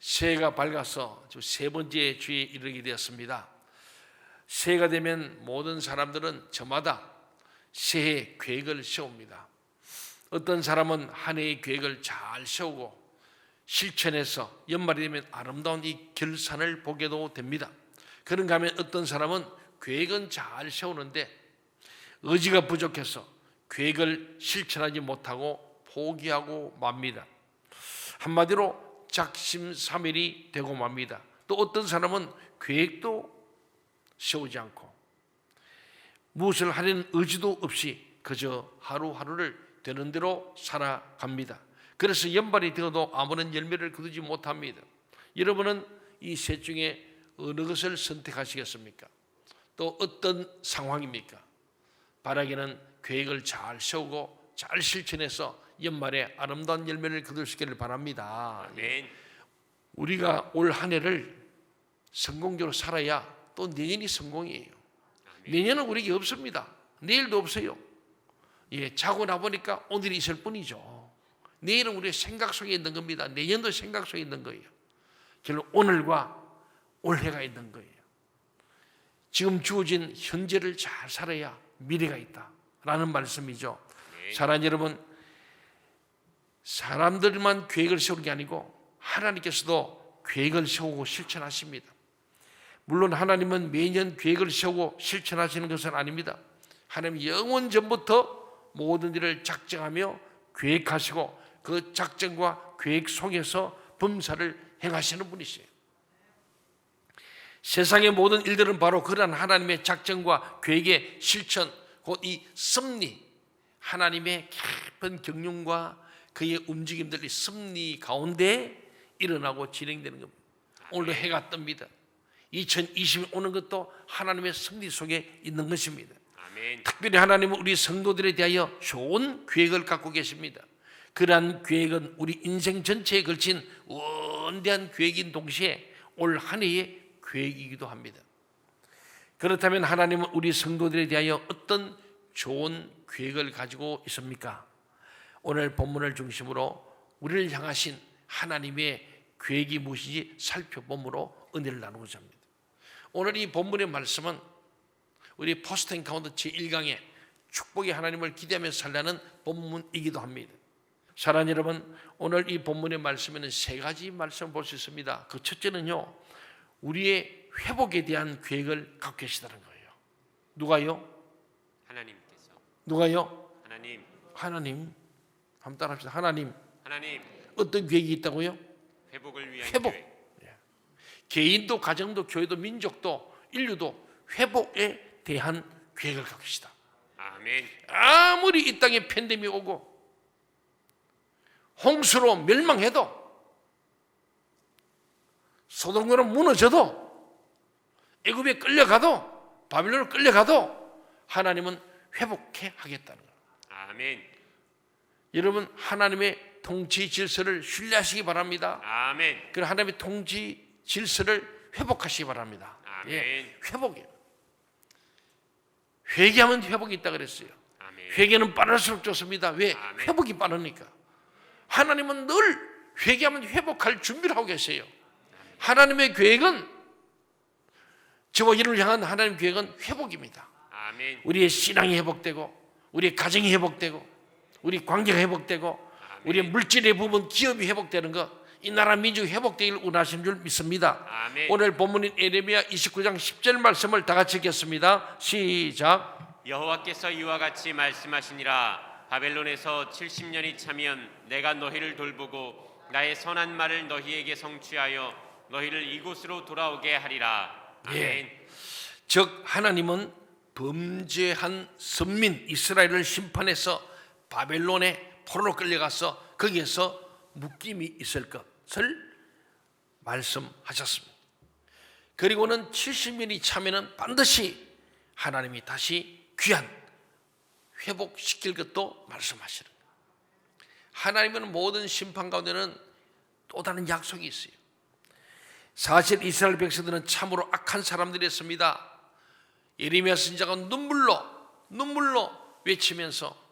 새해가 밝아서 세 번째 주에 이르게 되었습니다. 새해가 되면 모든 사람들은 저마다 새해 계획을 세웁니다. 어떤 사람은 한 해의 계획을 잘 세우고 실천해서 연말이 되면 아름다운 이 결산을 보게도 됩니다. 그런가 하면 어떤 사람은 계획은 잘 세우는데 의지가 부족해서 계획을 실천하지 못하고 포기하고 맙니다. 한마디로 작심삼일이 되고 맙니다. 또 어떤 사람은 계획도 세우지 않고 무엇을 하려는 의지도 없이 그저 하루하루를 되는 대로 살아갑니다. 그래서 연말이 되어도 아무런 열매를 거두지 못합니다. 여러분은 이 셋 중에 어느 것을 선택하시겠습니까? 또 어떤 상황입니까? 바라기는 계획을 잘 세우고 잘 실천해서 연말에 아름다운 열매를 거둘 수 있기를 바랍니다. 아멘. 우리가 올 한 해를 성공적으로 살아야 또 내년이 성공이에요. 내년은 우리에게 없습니다. 내일도 없어요. 예, 자고 나 보니까 오늘이 있을 뿐이죠. 내일은 우리의 생각 속에 있는 겁니다. 내년도 생각 속에 있는 거예요. 결국 오늘과 올해가 있는 거예요. 지금 주어진 현재를 잘 살아야 미래가 있다라는 말씀이죠. 네. 사랑하는 여러분, 사람들만 계획을 세우는 게 아니고 하나님께서도 계획을 세우고 실천하십니다. 물론 하나님은 매년 계획을 세우고 실천하시는 것은 아닙니다. 하나님 영원 전부터 모든 일을 작정하며 계획하시고 그 작정과 계획 속에서 범사를 행하시는 분이세요. 세상의 모든 일들은 바로 그러한 하나님의 작정과 계획의 실천, 곧 이 섭리, 하나님의 깊은 경륜과 그의 움직임들이 섭리 가운데 일어나고 진행되는 겁니다. 오늘도 해가 뜹니다. 2020년 오는 것도 하나님의 섭리 속에 있는 것입니다. 아멘. 특별히 하나님은 우리 성도들에 대하여 좋은 계획을 갖고 계십니다. 그러한 계획은 우리 인생 전체에 걸친 원대한 계획인 동시에 올 한 해의 계획이기도 합니다. 그렇다면 하나님은 우리 성도들에 대하여 어떤 좋은 계획을 가지고 있습니까? 오늘 본문을 중심으로 우리를 향하신 하나님의 계획이 무엇인지 살펴봄으로 은혜를 나누고자 합니다. 오늘 이 본문의 말씀은 우리 포스트 엔카운트 제1강의 축복의 하나님을 기대하며 살라는 본문이기도 합니다. 사랑하는 여러분, 오늘 이 본문의 말씀에는 세 가지 말씀을 볼 수 있습니다. 그 첫째는요, 우리의 회복에 대한 계획을 갖고 계시다는 거예요. 누가요? 하나님께서 누가요? 하나님 하나님. 한번 따라합시다. 하나님. 하나님 어떤 계획이 있다고요? 회복을 위한 회복. 계획. 개인도 가정도 교회도 민족도 인류도 회복에 대한 계획을 갖고 계시다. 아멘. 아무리 이 땅에 팬데믹이 오고 홍수로 멸망해도 소돔으로 무너져도 애굽에 끌려가도 바빌론으로 끌려가도 하나님은 회복해 하겠다는 거예요. 아멘. 여러분 하나님의 통치 질서를 신뢰하시기 바랍니다. 아멘. 그 하나님의 통치 질서를 회복하시기 바랍니다. 아멘. 예, 회복이에요. 회개하면 회복이 있다 그랬어요. 아멘. 회개는 빠를수록 좋습니다. 왜? 아멘. 회복이 빠르니까. 하나님은 늘 회개하면 회복할 준비를 하고 계세요. 하나님의 계획은 저와 이를 향한 하나님 계획은 회복입니다. 아멘. 우리의 신앙이 회복되고 우리의 가정이 회복되고 우리 관계가 회복되고 우리의 물질의 부분 기업이 회복되는 것 이 나라 민족이 회복되기를 원하시는 줄 믿습니다. 아멘. 오늘 본문인 에레미야 29장 10절 말씀을 다 같이 읽겠습니다. 시작. 여호와께서 이와 같이 말씀하시니라 바벨론에서 70년이 차면 내가 너희를 돌보고 나의 선한 말을 너희에게 성취하여 너희를 이곳으로 돌아오게 하리라. 아멘. 예. 즉 하나님은 범죄한 선민 이스라엘을 심판해서 바벨론의 포로로 끌려가서 거기에서 묶임이 있을 것을 말씀하셨습니다. 그리고는 70년이 차면은 반드시 하나님이 다시 귀한 회복시킬 것도 말씀하시는 거예요. 하나님은 모든 심판 가운데는 또 다른 약속이 있어요. 사실 이스라엘 백성들은 참으로 악한 사람들이었습니다. 예레미야 선지자가 눈물로 눈물로 외치면서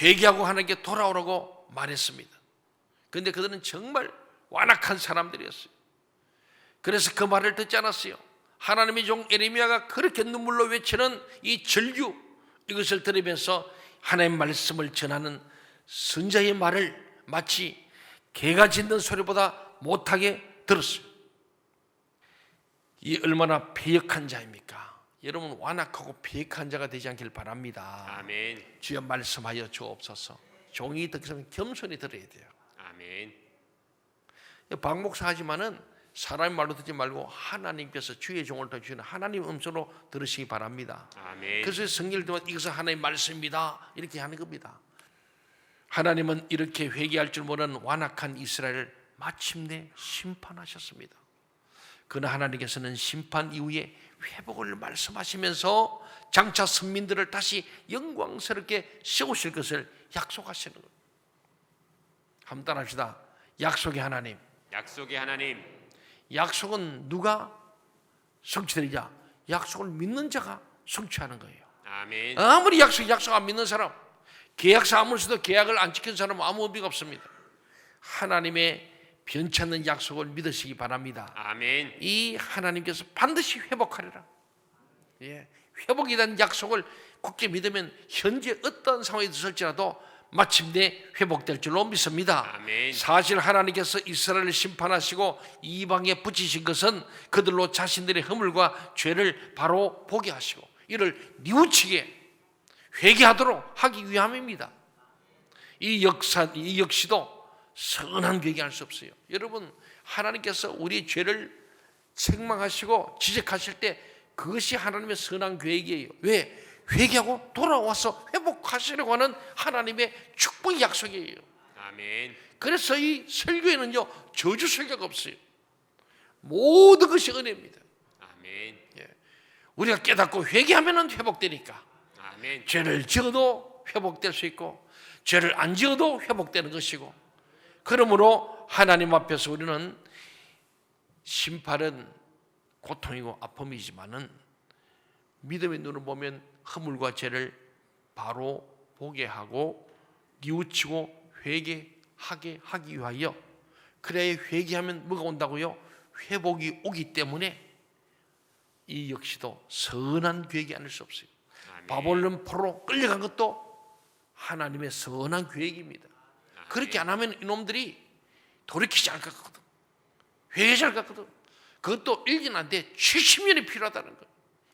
회개하고 하나님께 돌아오라고 말했습니다. 그런데 그들은 정말 완악한 사람들이었어요. 그래서 그 말을 듣지 않았어요. 하나님의 종 에레미야가 그렇게 눈물로 외치는 이 절규 이것을 들으면서 하나님의 말씀을 전하는 선자의 말을 마치 개가 짖는 소리보다 못하게 들었어요. 이 얼마나 패역한 자입니까? 여러분 완악하고 패역한 자가 되지 않길 바랍니다. 아멘. 주여 말씀하여 주옵소서. 종이 듣기는 겸손히 들어야 돼요. 아멘. 박목사 하지만은 사람의 말로 듣지 말고 하나님께서 주의 종을 더 주시는 하나님 음성으로 들으시기 바랍니다. 아멘. 그래서 성경을 들면 이것은 하나님의 말씀입니다. 이렇게 하는 겁니다. 하나님은 이렇게 회개할 줄 모르는 완악한 이스라엘을 마침내 심판하셨습니다. 그러나 하나님께서는 심판 이후에 회복을 말씀하시면서 장차 선민들을 다시 영광스럽게 세우실 것을 약속하시는 거예요. 한번 따라합시다. 약속의 하나님. 약속의 하나님. 약속은 누가 성취되느냐? 약속을 믿는 자가 성취하는 거예요. 아멘. 아무리 약속 약속 안 믿는 사람, 계약서 아무리 써도 계약을 안 지킨 사람은 아무 의미가 없습니다. 하나님의 변치 않는 약속을 믿으시기 바랍니다. 아멘. 이 하나님께서 반드시 회복하리라. 예, 대한 약속을 굳게 믿으면 현재 어떤 상황이 있을지라도 마침내 회복될 줄로 믿습니다. 아멘. 사실 하나님께서 이스라엘을 심판하시고 이방에 붙이신 것은 그들로 자신들의 허물과 죄를 바로 보게 하시고 이를 뉘우치게 회개하도록 하기 위함입니다. 이 역사 이 역시도 선한 회개할 수 없어요. 여러분 하나님께서 우리 죄를 책망하시고 지적하실 때 그것이 하나님의 선한 계획이에요. 왜? 회개하고 돌아와서 회복하시려고 하는 하나님의 축복 약속이에요. 아멘. 그래서 이 설교에는요 저주 설교가 없어요. 모든 것이 은혜입니다. 아멘. 우리가 깨닫고 회개하면은 회복되니까 아멘. 죄를 지어도 회복될 수 있고 죄를 안 지어도 회복되는 것이고 그러므로 하나님 앞에서 우리는 심판은 고통이고 아픔이지만은 믿음의 눈을 보면 허물과 죄를 바로 보게 하고 뉘우치고 회개하게 하기 위하여 그래야 회개하면 뭐가 온다고요? 회복이 오기 때문에 이 역시도 선한 계획이 아닐 수 없어요. 바벨론 포로 끌려간 것도 하나님의 선한 계획입니다. 그렇게 안 하면 이놈들이 돌이키지 않을 것 같거든. 회개지 않을 것 같거든. 그것도 1년 안 돼. 70년이 필요하다는 거.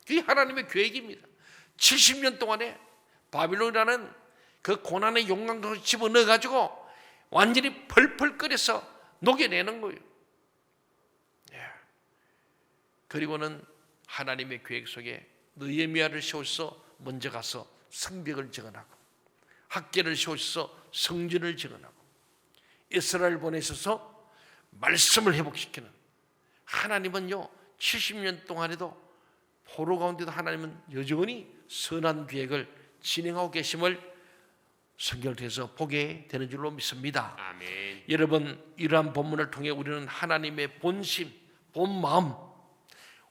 그게 하나님의 계획입니다. 70년 동안에 바빌론이라는 그 고난의 용광도를 집어넣어 가지고 완전히 펄펄 끓여서 녹여내는 거예요. 예. 그리고는 하나님의 계획 속에 느헤미야를 세워서 먼저 가서 성벽을 정언하고 학계를 세워서 성전을 정언하고 이스라엘 보내셔서 말씀을 회복시키는 하나님은요 70년 동안에도 포로 가운데도 하나님은 여전히 선한 계획을 진행하고 계심을 성경을 통해서 보게 되는 줄로 믿습니다. 아멘. 여러분 이러한 본문을 통해 우리는 하나님의 본심, 본 마음,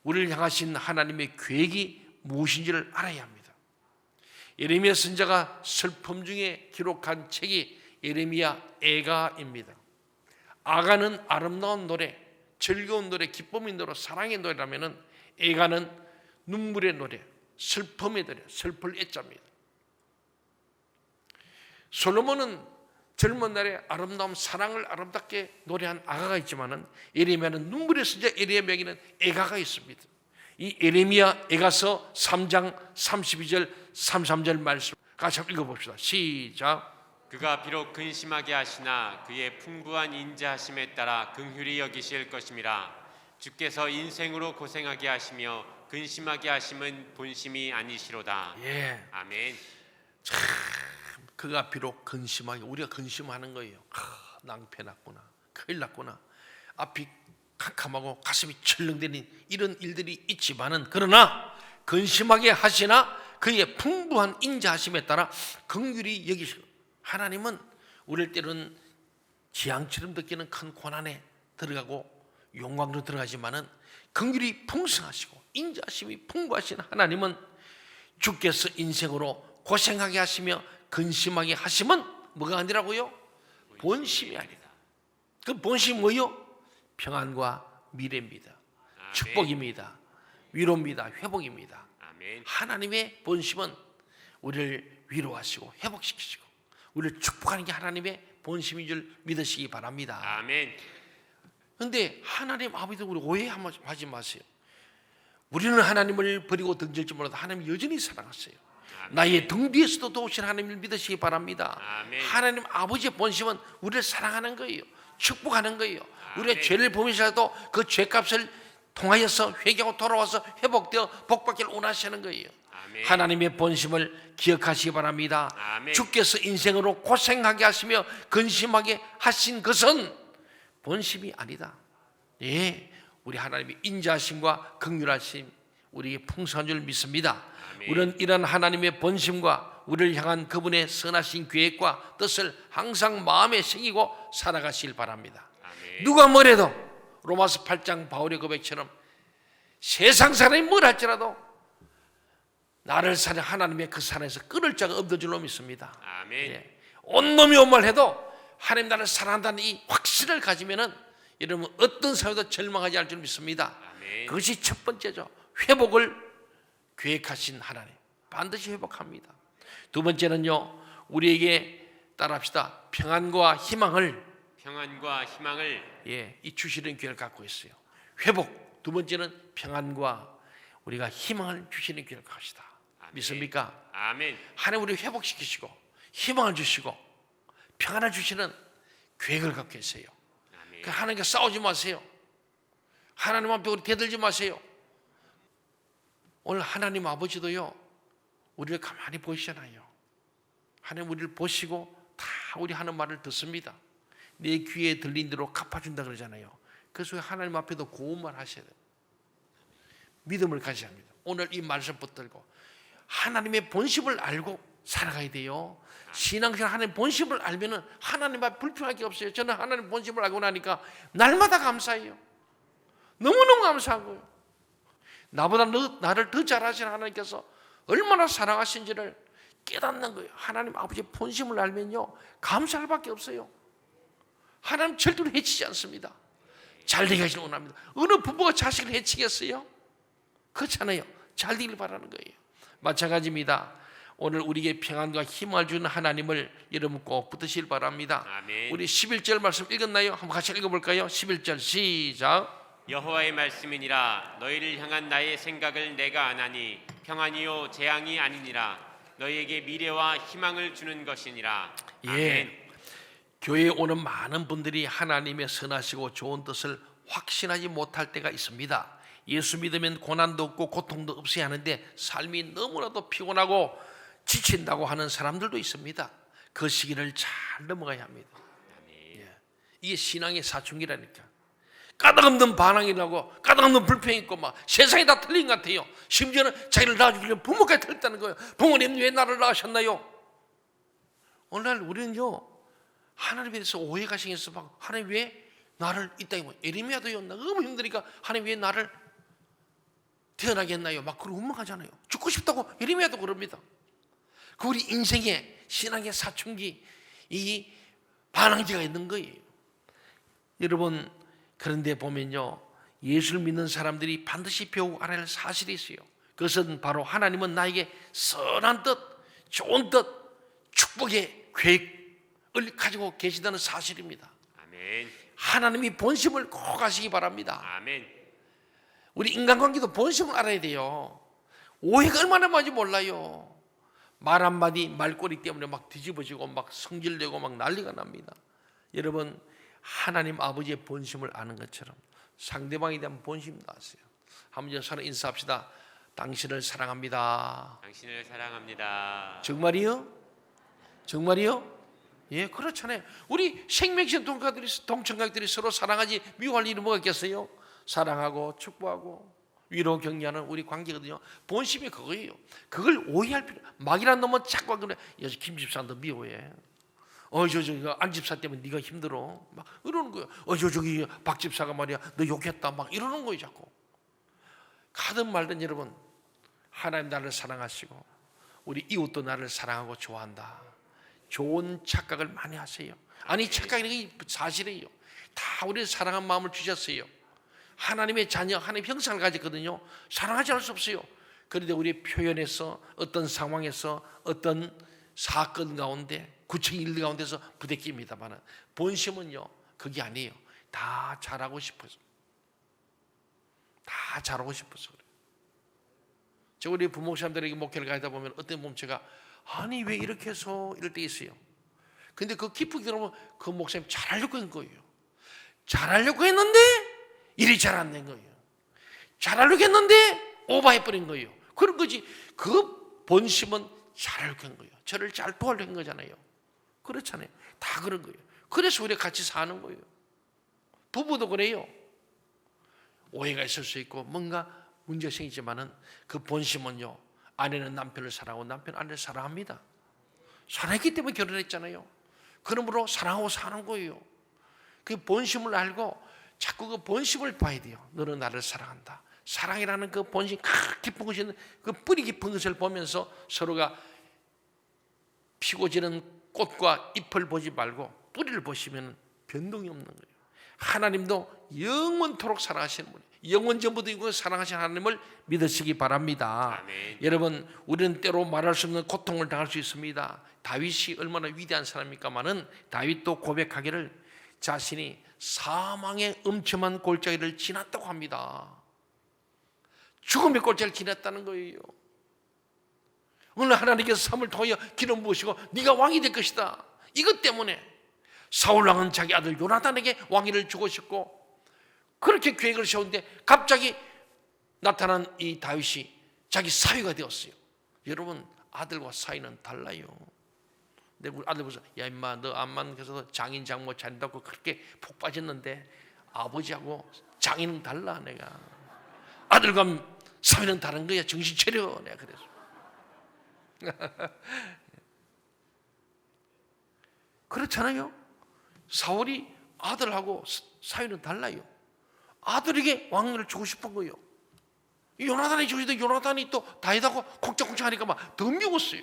우리를 향하신 하나님의 계획이 무엇인지를 알아야 합니다. 예레미야 선자가 슬픔 중에 기록한 책이 예레미야 애가입니다. 아가는 아름다운 노래, 즐거운 노래, 기쁨의 노래, 사랑의 노래라면은 애가는 눈물의 노래, 슬픔의 노래, 슬플 애자입니다. 솔로몬은 젊은 날에 아름다운 사랑을 아름답게 노래한 아가가 있지만은 에레미야는 눈물의 선자 에레미야에게는 애가가 있습니다. 이 에레미야 애가서 3장 32절 33절 말씀 같이 한번 읽어봅시다. 시작. 그가 비록 근심하게 하시나 그의 풍부한 인자하심에 따라 긍휼히 여기실 것임이라 주께서 인생으로 고생하게 하시며 근심하게 하심은 본심이 아니시로다 예, 아멘 그가 비록 근심하게 우리가 근심하는 거예요. 아, 낭패 났구나, 큰일 났구나. 앞이 캄캄하고 가슴이 철렁대는 이런 일들이 있지만은 그러나 근심하게 하시나 그의 풍부한 인자하심에 따라 긍휼히 여기시고 하나님은 우리를 때로는 지향처럼 느끼는 큰 고난에 들어가고 용광로 들어가지만은 긍휼이 풍성하시고 인자하심이 풍부하신 하나님은 주께서 인생으로 고생하게 하시며 근심하게 하심은 뭐가 아니라고요? 본심이 아니다. 그 본심이 뭐요? 평안과 미래입니다. 아멘. 축복입니다. 위로입니다. 회복입니다. 아멘. 하나님의 본심은 우리를 위로하시고 회복시키시고 우리를 축복하는 게 하나님의 본심인 줄 믿으시기 바랍니다. 아멘. 근데 하나님 아버지도 우리 오해하지 마세요. 우리는 하나님을 버리고 등질지 몰라도 하나님 여전히 사랑하세요. 아멘. 나의 등 뒤에서도 도우신 하나님을 믿으시기 바랍니다. 아멘. 하나님 아버지의 본심은 우리를 사랑하는 거예요. 축복하는 거예요. 우리가 아멘. 죄를 범하셔도 그 죄값을 통하여서 회개하고 돌아와서 회복되어 복받기를 원하시는 거예요. 아멘. 하나님의 본심을 기억하시기 바랍니다. 아멘. 주께서 인생으로 고생하게 하시며 근심하게 하신 것은 본심이 아니다. 예, 우리 하나님의 인자하심과 긍휼하심, 우리의 풍성한 줄 믿습니다. 아멘. 우리는 이런 하나님의 본심과 우리를 향한 그분의 선하신 계획과 뜻을 항상 마음에 새기고 살아가실 바랍니다. 아멘. 누가 뭐래도 로마서 8장 바울의 고백처럼 세상 사람이 뭘 할지라도 나를 사는 하나님의 그 산에서 끊을 자가 없는 줄로 믿습니다. 아멘. 예. 온 놈이 온 말 해도 하나님 나를 사랑한다는 이 확신을 가지면은 여러분 어떤 사회도 절망하지 않을 줄 믿습니다. 아멘. 그것이 첫 번째죠. 회복을 계획하신 하나님 반드시 회복합니다. 두 번째는요 우리에게 따라합시다 평안과 희망을 평안과 희망을 예, 이 주시는 기회를 갖고 있어요. 회복. 두 번째는 평안과 우리가 희망을 주시는 기회를 갖시다. 믿습니까? 아멘. 하나님 우리 회복시키시고 희망을 주시고 평안을 주시는 계획을 갖고 계세요. 아멘. 그 하나님과 싸우지 마세요. 하나님 앞에 우리 대들지 마세요. 오늘 하나님 아버지도요, 우리를 가만히 보시잖아요. 하나님 우리를 보시고 다 우리 하는 말을 듣습니다. 내 귀에 들린 대로 갚아준다 그러잖아요. 그래서 하나님 앞에도 고운 말 하셔야 돼요. 믿음을 가져야 합니다. 오늘 이 말씀 붙들고 하나님의 본심을 알고 살아가야 돼요. 신앙생활 하나님 본심을 알면은 하나님 앞에 불평할 게 없어요. 저는 하나님 본심을 알고 나니까 날마다 감사해요. 너무너무 감사한 거예요. 나보다 너, 나를 더 잘하시는 하나님께서 얼마나 사랑하신지를 깨닫는 거예요. 하나님 아버지의 본심을 알면요. 감사할 밖에 없어요. 하나님 절대로 해치지 않습니다. 잘 되게 하시길 원합니다. 어느 부부가 자식을 해치겠어요? 그렇잖아요. 잘 되길 바라는 거예요. 마찬가지입니다. 오늘 우리에게 평안과 힘을 주는 하나님을 여러분 꼭 붙으실 바랍니다. 아멘. 우리 11절 말씀 읽었나요? 한번 같이 읽어볼까요? 11절 시작. 여호와의 말씀이니라 너희를 향한 나의 생각을 내가 아나니 평안이요 재앙이 아니니라 너희에게 미래와 희망을 주는 것이니라. 아멘. 예. 교회에 오는 많은 분들이 하나님의 선하시고 좋은 뜻을 확신하지 못할 때가 있습니다. 예수 믿으면 고난도 없고 고통도 없어야 하는데 삶이 너무나도 피곤하고 지친다고 하는 사람들도 있습니다. 그 시기를 잘 넘어가야 합니다. 예. 이게 신앙의 사춘기라니까. 까닭없는 반항이 나고 까닭없는 불평이 있고 막 세상이 다 틀린 것 같아요. 심지어는 자기를 낳아주기는 부모까지 틀렸다는 거예요. 부모님 왜 나를 낳으셨나요? 오늘날 우리는요 하나님에 대해서 오해가 생겨서 막 하나님 왜 나를 이 땅에 뭐 에리미야도요 너무 힘드니까 하나님 왜 나를 태어나게 했나요? 막 그러고 원망하잖아요. 죽고 싶다고 에리미야도 그럽니다. 그 우리 인생의 신앙의 사춘기 이 반항기가 있는 거예요. 여러분 그런데 보면요 예수를 믿는 사람들이 반드시 배우고 알아야 할 사실이 있어요. 그것은 바로 하나님은 나에게 선한 뜻, 좋은 뜻, 축복의 계획을 가지고 계시다는 사실입니다. 아멘. 하나님이 본심을 꼭 아시기 바랍니다. 아멘. 우리 인간관계도 본심을 알아야 돼요. 오해가 얼마나 많은지 몰라요. 말 한마디 말꼬리 때문에 막 뒤집어지고 막 성질내고 막 난리가 납니다. 여러분 하나님 아버지의 본심을 아는 것처럼 상대방에 대한 본심도 아세요. 한번 서로 인사합시다. 당신을 사랑합니다. 당신을 사랑합니다. 정말이요? 정말이요? 예, 그렇잖아요. 우리 생명신 동가들이 동청각들이 서로 사랑하지 미워할 일이 뭐가 있겠어요? 사랑하고 축복하고 위로 격려하는 우리 관계거든요. 본심이 그거예요. 그걸 오해할 필요. 막이란 놈은 자꾸 그래. 여기 김 집사 너 미워해. 어, 저안 집사 때문에 네가 힘들어. 막 이러는 거예요. 어, 저 저기 박 집사가 말이야. 너 욕했다. 막 이러는 거예요, 자꾸. 가든 말든 여러분 하나님 나를 사랑하시고 우리 이웃도 나를 사랑하고 좋아한다. 좋은 착각을 많이 하세요. 아니 착각이 게 사실이에요. 다 우리는 사랑한 마음을 주셨어요. 하나님의 자녀, 하나님의 형상을 가졌거든요. 사랑하지 않을 수 없어요. 그런데 우리 표현에서 어떤 상황에서 어떤 사건 가운데 구체 일 가운데서 부대낍니다만은 본심은요 그게 아니에요. 다 잘하고 싶어서 다 잘하고 싶어서 그래요. 저 우리 부목사님들에게 목회를 가다 보면 어떤 제가 아니 왜 이렇게 해서 이럴 때 있어요. 근데 그 깊이 들어보면 그 목사님 잘하려고 한 거예요. 잘하려고 했는데 일이 잘 안 된 거예요. 잘하려고 했는데 오버해버린 거예요. 그런 거지. 그 본심은 잘하려고 한 거예요. 저를 잘 도와려고 한 거잖아요. 그렇잖아요. 다 그런 거예요. 그래서 우리 같이 사는 거예요. 부부도 그래요. 오해가 있을 수 있고 뭔가 문제가 생기지만은 그 본심은요. 아내는 남편을 사랑하고 남편 아내를 사랑합니다. 사랑했기 때문에 결혼했잖아요. 그러므로 사랑하고 사는 거예요. 그 본심을 알고 자꾸 그 본심을 봐야 돼요. 너는 나를 사랑한다. 사랑이라는 그 본심 크 깊은 것이 그 뿌리 깊은 것을 보면서 서로가 피고 지는 꽃과 잎을 보지 말고 뿌리를 보시면 변동이 없는 거예요. 하나님도 영원토록 사랑하시는 분, 영원 전부도 있고 사랑하시는 하나님을 믿으시기 바랍니다. 아멘. 여러분, 우리는 때로 말할 수 없는 고통을 당할 수 있습니다. 다윗이 얼마나 위대한 사람입니까마는 다윗도 고백하기를 자신이 사망의 음침한 골짜기를 지났다고 합니다. 죽음의 골짜기를 지났다는 거예요. 오늘 하나님께서 삶을 통하여 기름 부으시고 네가 왕이 될 것이다. 이것 때문에 사울 왕은 자기 아들 요나단에게 왕위를 주고 싶고 그렇게 계획을 세웠는데 갑자기 나타난 이 다윗이 자기 사위가 되었어요. 여러분 아들과 사위는 달라요. 내 아들 보면서 야 임마 너 암만 그래서 장인 장모 잘한다고 그렇게 푹 빠졌는데 아버지하고 장인은 달라 내가 아들과 사위는 다른 거야 정신 차려 내가 그래서 그렇잖아요. 사울이 아들하고 사위는 달라요. 아들에게 왕위를 주고 싶은 거예요. 이 요나단이 주시던 요나단이 또 다윗하고 콕짝콕짝 하니까 막더 미웠어요.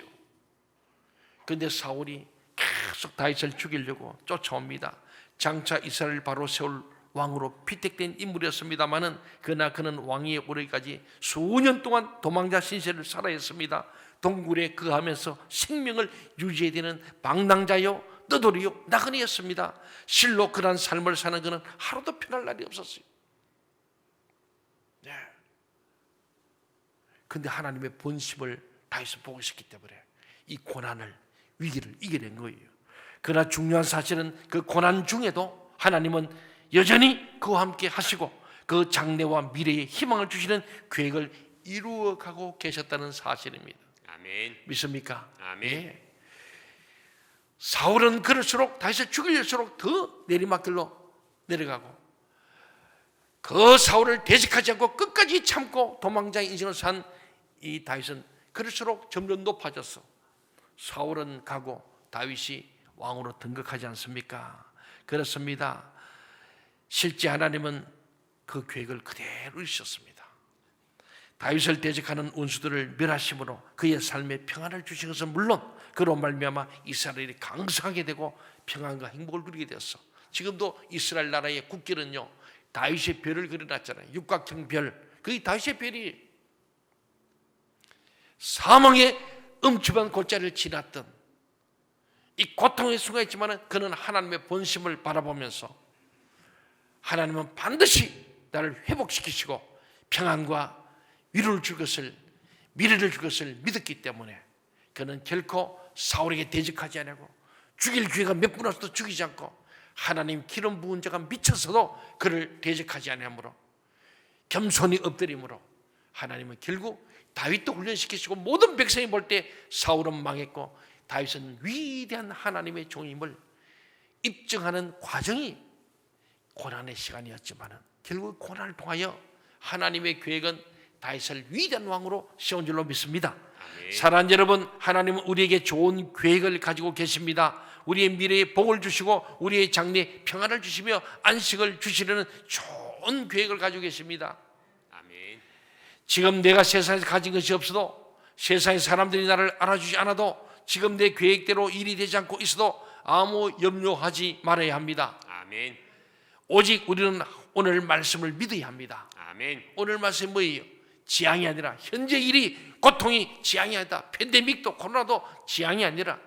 근데 사울이 계속 다윗을 죽이려고 쫓아옵니다. 장차 이스라엘 바로 세울 왕으로 피택된 인물이었습니다마는 그러나 그는 왕위에 오르기까지 수년 동안 도망자 신세를 살아야 했습니다. 동굴에 거하면서 생명을 유지해야 되는 방랑자요 떠돌이요 나그네였습니다. 실로 그런 삶을 사는 그는 하루도 편할 날이 없었어요. 근데 하나님의 본심을 다윗은 보고 있었기 때문에 이 고난을 위기를 이겨낸 거예요. 그러나 중요한 사실은 그 고난 중에도 하나님은 여전히 그와 함께 하시고 그 장래와 미래의 희망을 주시는 계획을 이루어가고 계셨다는 사실입니다. 아멘. 믿습니까? 아멘. 예. 사울은 그럴수록 다윗을 죽일수록 더 내리막길로 내려가고 그 사울을 대적하지 않고 끝까지 참고 도망자의 인생을 산 이 다윗은 그럴수록 점점 높아졌어. 사울은 가고 다윗이 왕으로 등극하지 않습니까? 그렇습니다. 실제 하나님은 그 계획을 그대로 이루셨습니다. 다윗을 대적하는 원수들을 멸하심으로 그의 삶에 평안을 주신 것은 물론 그로 말미암아 이스라엘이 강성하게 되고 평안과 행복을 누리게 되었어. 지금도 이스라엘 나라의 국기는요 다윗의 별을 그려놨잖아요. 육각형 별. 그게 다윗의 별이 사망의 음침한 골짜기를 지났던 이 고통의 순간이 있지만 그는 하나님의 본심을 바라보면서 하나님은 반드시 나를 회복시키시고 평안과 위로를 줄 것을 미래를 줄 것을 믿었기 때문에 그는 결코 사울에게 대적하지 않고 죽일 기회가 몇분 없어도 죽이지 않고 하나님 기름 부은 자가 미쳐서도 그를 대적하지 않으므로 겸손히 엎드림으로 하나님은 결국 다윗도 훈련시키시고 모든 백성이 볼 때 사울은 망했고 다윗은 위대한 하나님의 종임을 입증하는 과정이 고난의 시간이었지만은 결국 고난을 통하여 하나님의 계획은 다윗을 위대한 왕으로 세운 줄로 믿습니다. 사랑하는 여러분, 하나님은 우리에게 좋은 계획을 가지고 계십니다. 우리의 미래에 복을 주시고 우리의 장래에 평안을 주시며 안식을 주시려는 좋은 계획을 가지고 계십니다. 지금 내가 세상에서 가진 것이 없어도 세상의 사람들이 나를 알아주지 않아도 지금 내 계획대로 일이 되지 않고 있어도 아무 염려하지 말아야 합니다. 아멘. 오직 우리는 오늘 말씀을 믿어야 합니다. 아멘. 오늘 말씀이 뭐예요? 지향이 아니라 현재 일이 고통이 지향이 아니다. 팬데믹도 코로나도 지향이 아니라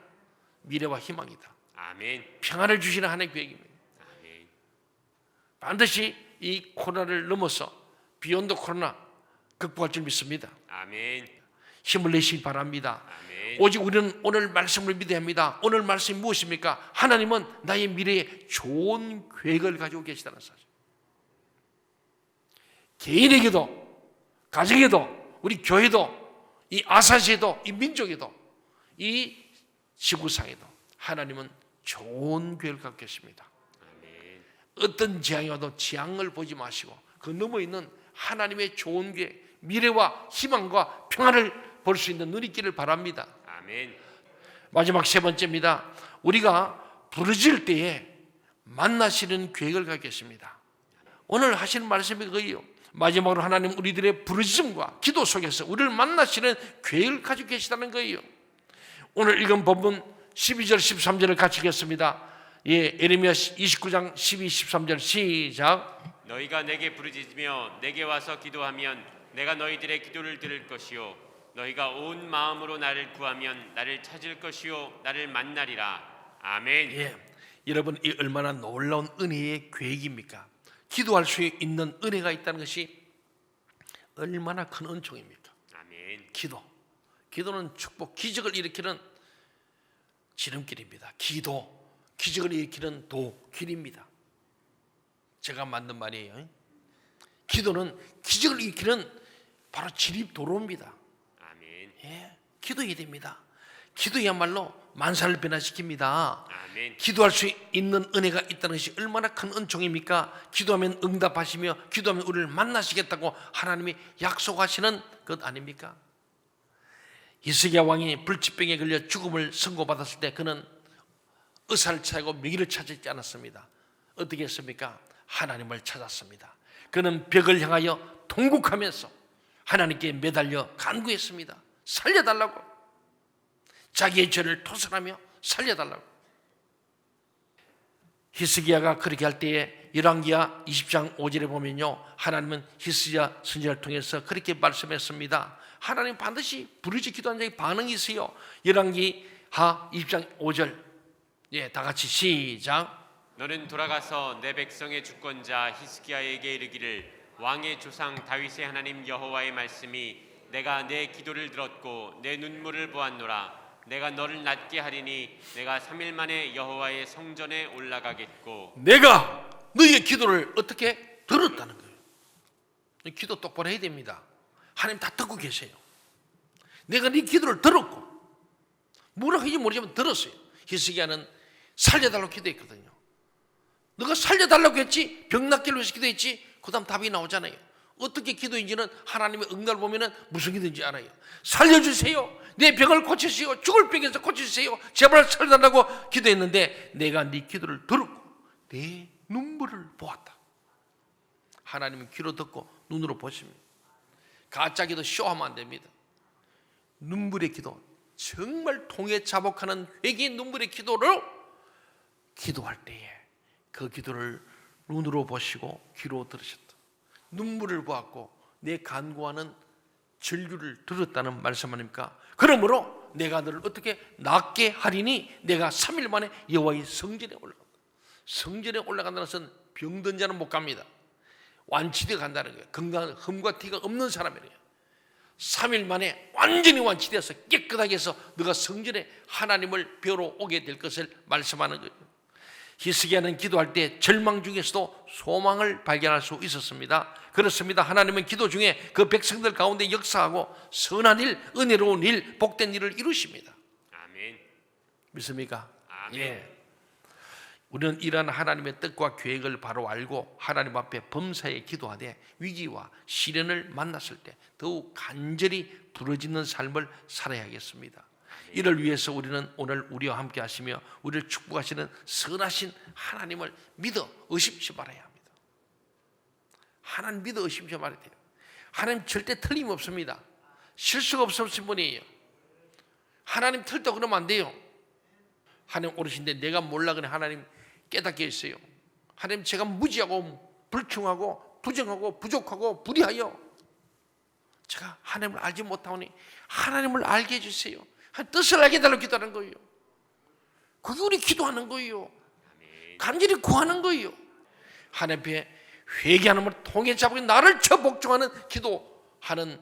미래와 희망이다. 아멘. 평안을 주시는 하나님의 계획입니다. 아멘. 반드시 이 코로나를 넘어서 비욘드 코로나 극복할 줄 믿습니다. 아멘. 힘을 내시기 바랍니다. 아멘. 오직 우리는 오늘 말씀을 믿어야 합니다. 오늘 말씀이 무엇입니까? 하나님은 나의 미래에 좋은 계획을 가지고 계시다는 사실. 개인에게도, 가정에도, 우리 교회도, 이 아사시에도, 이 민족에도, 이 지구상에도 하나님은 좋은 계획을 갖고 계십니다. 아멘. 어떤 재앙이 와도 재앙을 보지 마시고 그 넘어 있는 하나님의 좋은 계획, 미래와 희망과 평안을 볼수 있는 눈이 있기를 바랍니다. 아멘. 마지막 세 번째입니다. 우리가 부르짖을 때에 만나시는 계획을 갖고 계십니다. 오늘 하시는 말씀이 그거예요. 마지막으로 하나님 우리들의 부르짖음과 기도 속에서 우리를 만나시는 계획을 가지고 계시다는 거예요. 오늘 읽은 본문 12절 13절을 같이 읽겠습니다. 예, 에레미야 29장 12, 13절 시작. 너희가 내게 부르짖으며 내게 와서 기도하면 내가 너희들의 기도를 들을 것이요 너희가 온 마음으로 나를 구하면 나를 찾을 것이요 나를 만나리라 아멘 예, 여러분 이 얼마나 놀라운 은혜의 계획입니까? 기도할 수 있는 은혜가 있다는 것이 얼마나 큰 은총입니까? 아멘 기도. 기도는 축복, 기적을 일으키는 지름길입니다. 기도, 기적을 일으키는 도, 길입니다. 제가 만든 말이에요. 기도는 기적을 일으키는 바로 진입 도로입니다. 아멘 예, 기도해야 됩니다. 기도야말로 만사를 변화시킵니다. 아멘 기도할 수 있는 은혜가 있다는 것이 얼마나 큰 은총입니까? 기도하면 응답하시며 기도하면 우리를 만나시겠다고 하나님이 약속하시는 것 아닙니까? 이스기야 왕이 불치병에 걸려 죽음을 선고받았을 때 그는 의사를 찾고 명의를 찾지 않았습니다. 어떻게 했습니까? 하나님을 찾았습니다. 그는 벽을 향하여 통곡하면서 하나님께 매달려 간구했습니다. 살려달라고. 자기의 죄를 토설하며 살려달라고. 히스기야가 그렇게 할 때에 열왕기야 20장 5절에 보면요. 하나님은 히스기야 선지자를 통해서 그렇게 말씀했습니다. 하나님 반드시 부르짖 기도한 자의 반응이 있어요. 열왕기 하 20장 5절. 예, 다 같이 시작. 너는 돌아가서 내 백성의 주권자 히스기야에게 이르기를 왕의 조상 다윗의 하나님 여호와의 말씀이 내가 내 기도를 들었고 내 눈물을 보았노라 내가 너를 낫게 하리니 내가 3일 만에 여호와의 성전에 올라가겠고 내가 너희의 기도를 어떻게 들었다는 거예요. 기도 똑바로 해야 됩니다. 하나님 다 듣고 계세요. 내가 네 기도를 들었고 뭐라 하는지 모르지만 들었어요. 히스기야는 살려달라고 기도했거든요. 너가 살려달라고 했지 병 낫기를 위해서 기도했지 그 다음 답이 나오잖아요. 어떻게 기도인지는 하나님의 응답을 보면 무슨 기도인지 알아요. 살려주세요. 내 병을 고치시오. 죽을 병에서 고치세요. 제발 살려달라고 기도했는데 내가 네 기도를 들었고 내 눈물을 보았다. 하나님은 귀로 듣고 눈으로 보십니다. 가짜 기도 쇼하면 안 됩니다. 눈물의 기도, 정말 통해 자복하는 회개의 눈물의 기도를 기도할 때에 그 기도를 눈으로 보시고 귀로 들으셨다. 눈물을 보았고 내 간구하는 전류를 들었다는 말씀 아닙니까? 그러므로 내가 너를 어떻게 낫게 하리니 내가 3일 만에 여호와의 성전에 올라간다. 성전에 올라간다는 것은 병든 자는 못 갑니다. 완치되어 간다는 거예요. 건강한 흠과 티가 없는 사람이래요. 3일 만에 완전히 완치되어서 깨끗하게 해서 너가 성전에 하나님을 뵈러 오게 될 것을 말씀하는 거예요. 히스기야는 기도할 때 절망 중에서도 소망을 발견할 수 있었습니다. 그렇습니다. 하나님은 기도 중에 그 백성들 가운데 역사하고 선한 일, 은혜로운 일, 복된 일을 이루십니다. 아멘 믿습니까? 아멘. 예. 우리는 이러한 하나님의 뜻과 계획을 바로 알고 하나님 앞에 범사에 기도하되 위기와 시련을 만났을 때 더욱 간절히 부러지는 삶을 살아야겠습니다. 이를 위해서 우리는 오늘 우리와 함께 하시며 우리를 축복하시는 선하신 하나님을 믿어 의심치 말아야 합니다. 하나님 믿어 의심치 말아야 돼요. 하나님 절대 틀림없습니다. 실수가 없으신 분이에요. 하나님 틀다 그러면 안 돼요. 하나님 오르신데 내가 몰라 그래 하나님 깨닫게 했어요. 하나님 제가 무지하고 불충하고 부정하고 부족하고 불의하여 제가 하나님을 알지 못하오니 하나님을 알게 해주세요. 한 뜻을 알게 달라고 기도하는 거예요. 그게 우리 기도하는 거예요. 간절히 구하는 거예요. 하나님 앞에 회개하는 걸 통해 잡고 나를 쳐 복종하는 기도하는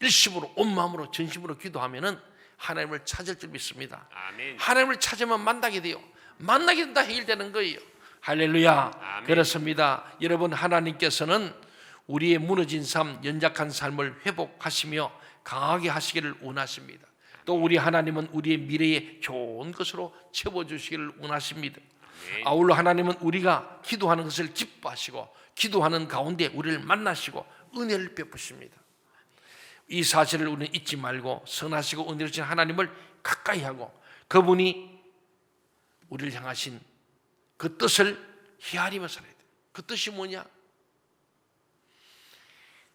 일심으로 온 마음으로 전심으로 기도하면은 하나님을 찾을 줄 믿습니다. 아멘. 하나님을 찾으면 만나게 돼요. 만나게 된다 해결되는 거예요. 할렐루야. 아멘. 그렇습니다. 여러분 하나님께서는 우리의 무너진 삶, 연약한 삶을 회복하시며 강하게 하시기를 원하십니다. 또 우리 하나님은 우리의 미래에 좋은 것으로 채워 주시기를 원하십니다. 아울러 하나님은 우리가 기도하는 것을 기뻐하시고 기도하는 가운데 우리를 만나시고 은혜를 베푸십니다. 이 사실을 우리는 잊지 말고 선하시고 은혜로우신 하나님을 가까이 하고 그분이 우리를 향하신 그 뜻을 헤아리며 살아야 돼. 그 뜻이 뭐냐?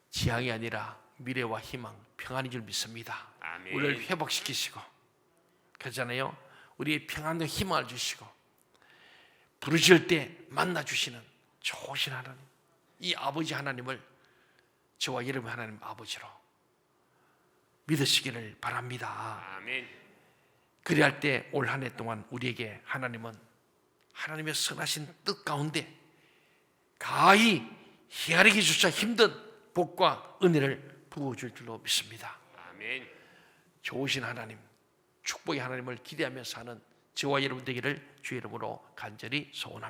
지향이 아니라 미래와 희망, 평안인 줄 믿습니다. 아멘. 우리를 회복시키시고 그렇잖아요. 우리의 평안과 희망을 주시고 부르실 때 만나 주시는 좋으신 하나님. 이 아버지 하나님을 저와 여러분 하나님 아버지로 믿으시기를 바랍니다. 아멘. 그리할 때 올 한 해 동안 우리에게 하나님은 하나님의 선하신 뜻 가운데 가히 헤아리기 조차 힘든 복과 은혜를 부어줄 줄로 믿습니다. 아멘. 좋으신 하나님, 축복의 하나님을 기대하며 사는 저와 여러분 되기를 주의 이름으로 간절히 소원합니다.